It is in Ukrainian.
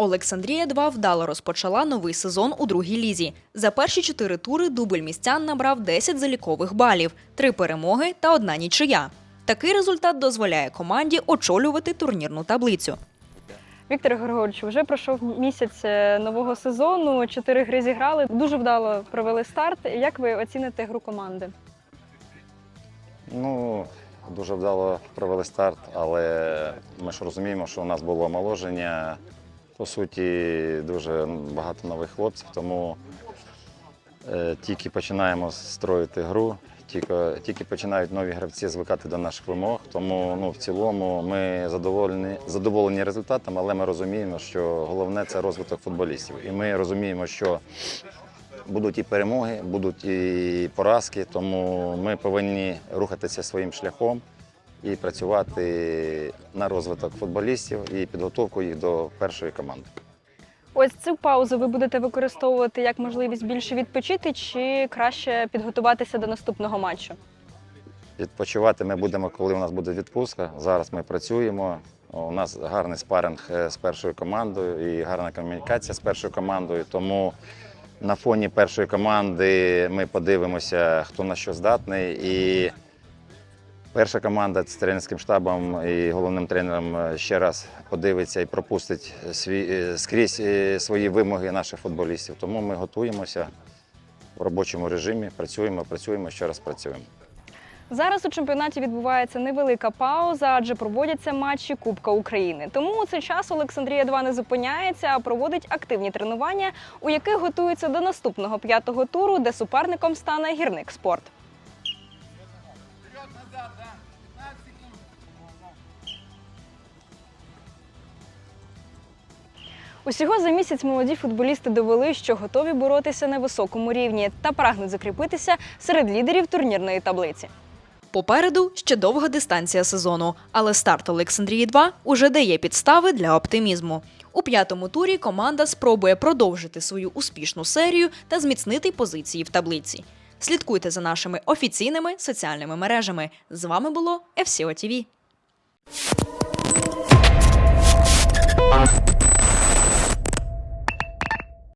Олександрія 2 вдало розпочала новий сезон у другій лізі. За перші чотири тури дубль містян набрав 10 залікових балів, три перемоги та одна нічия. Такий результат дозволяє команді очолювати турнірну таблицю. Віктор Григорович, вже пройшов місяць е, нового сезону. Чотири гри зіграли. Дуже вдало провели старт. Як ви оціните гру команди? Ну, дуже вдало провели старт, але ми ж розуміємо, що у нас було омоложення. По суті, дуже багато нових хлопців, тому е, тільки починаємо строїти гру, тільки, тільки починають нові гравці звикати до наших вимог. Тому ну, в цілому ми задоволені, задоволені результатом, але ми розуміємо, що головне це розвиток футболістів. І ми розуміємо, що Будуть і перемоги, будуть і поразки, тому ми повинні рухатися своїм шляхом і працювати на розвиток футболістів і підготовку їх до першої команди. Ось цю паузу ви будете використовувати як можливість більше відпочити чи краще підготуватися до наступного матчу? Відпочивати ми будемо, коли у нас буде відпустка. Зараз ми працюємо. У нас гарний спаринг е, з першою командою і гарна комунікація з першою командою. Тому на фоні першої команди ми подивимося, хто на що здатний. І перша команда з тренерським штабом і головним тренером е, ще раз подивиться і пропустить свій, е, скрізь е, свої вимоги наших футболістів. Тому ми готуємося в робочому режимі, працюємо, працюємо, ще раз працюємо. Зараз у чемпіонаті відбувається невелика пауза, адже проводяться матчі Кубка України. Тому у цей час Олександрія 2 не зупиняється, а проводить активні тренування, у яких готується до наступного п'ятого туру, де суперником стане гірник спорт. Усього за місяць молоді футболісти довели, що готові боротися на високому рівні та прагнуть закріпитися серед лідерів турнірної таблиці. Попереду ще довга дистанція сезону, але старт Олександрії 2 уже дає підстави для оптимізму. У п'ятому турі команда спробує продовжити свою успішну серію та зміцнити позиції в таблиці. Слідкуйте за нашими офіційними соціальними мережами. З вами було FCO TV.